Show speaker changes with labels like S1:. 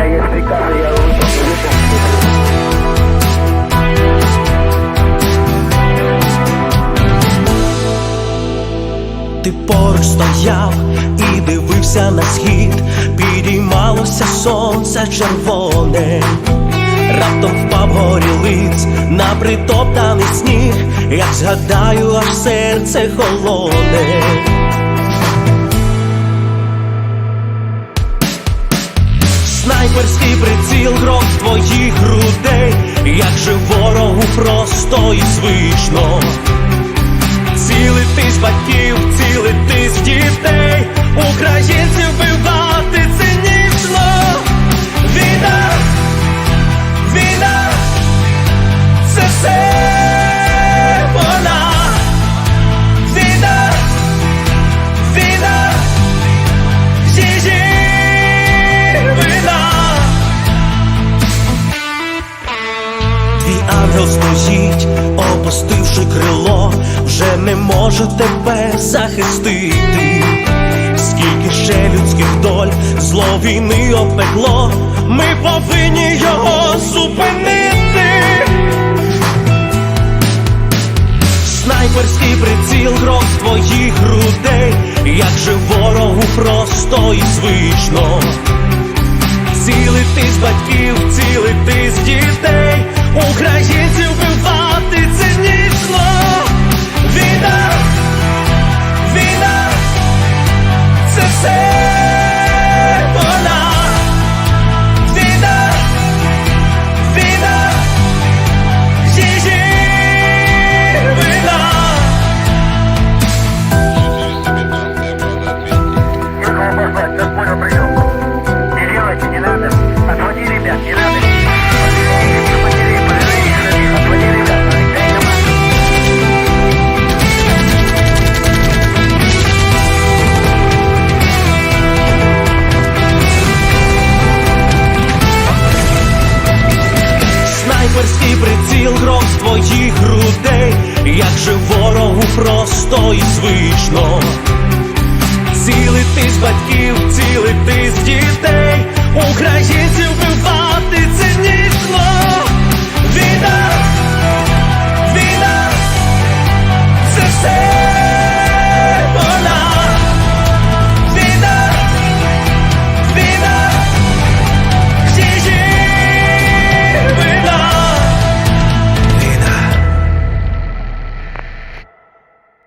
S1: меня есть приказы, я выполню, выполню.
S2: Ти поруч стояв і дивився на схід, підіймалося сонце червоне, раптом впав горілиць на притоптаний сніг, як згадаю, аж серце холоне. Снайперський приціл гром твоїх грудей, як же ворогу просто і звично. Цілити з батьків, цілити з дітей, ангел стоїть, опустивши крило, вже не може тебе захистити. Скільки ще людських доль, зло війни опекло, ми повинні його зупинити. Снайперський приціл гром твоїх грудей, як же ворогу просто і звично. Цілити батьків, цілити з дітей, українців Снайперський гром з твоїх грудей, як же ворогу просто і звично. Цілити з батьків, цілити з дітей, українців.